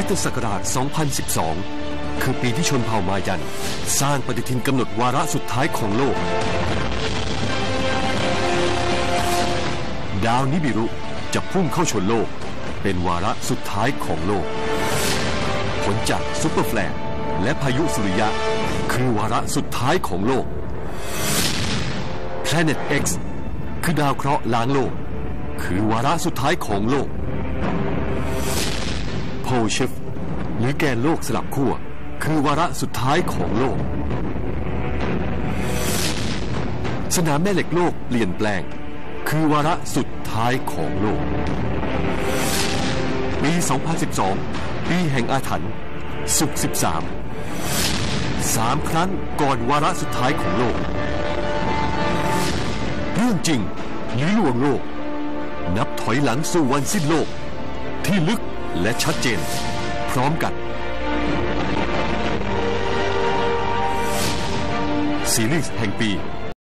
ริตศักราช 2012 คือปีที่ชนเผ่ามายัน สร้างปฏิทินกำหนดวาระสุดท้ายของโลก ดาวนิบิรุจะพุ่งเข้าชนโลก เป็นวาระสุดท้ายของโลก ผลจากซุปเปอร์แฟลร์และพายุสุริยะ คือวาระสุดท้ายของโลก Planet X คือดาวเคราะห์ล้างโลก คือวาระสุดท้ายของโลก พลชิฟหรือแกนโลกสลับขั้วคือวาระสุดท้ายของโลก สนามแม่เหล็กโลกเปลี่ยนแปลง คือวาระสุดท้ายของโลก ปี 2012 ปีแห่งอาถรรพ์สุข 13 สามครั้งก่อนวาระสุดท้ายของโลก เรื่องจริงหรือลวงโลก นับถอยหลังสู่วันสิ้นโลกที่ลึก และชัดเจน พร้อมกัน ซีรีส์แห่งปี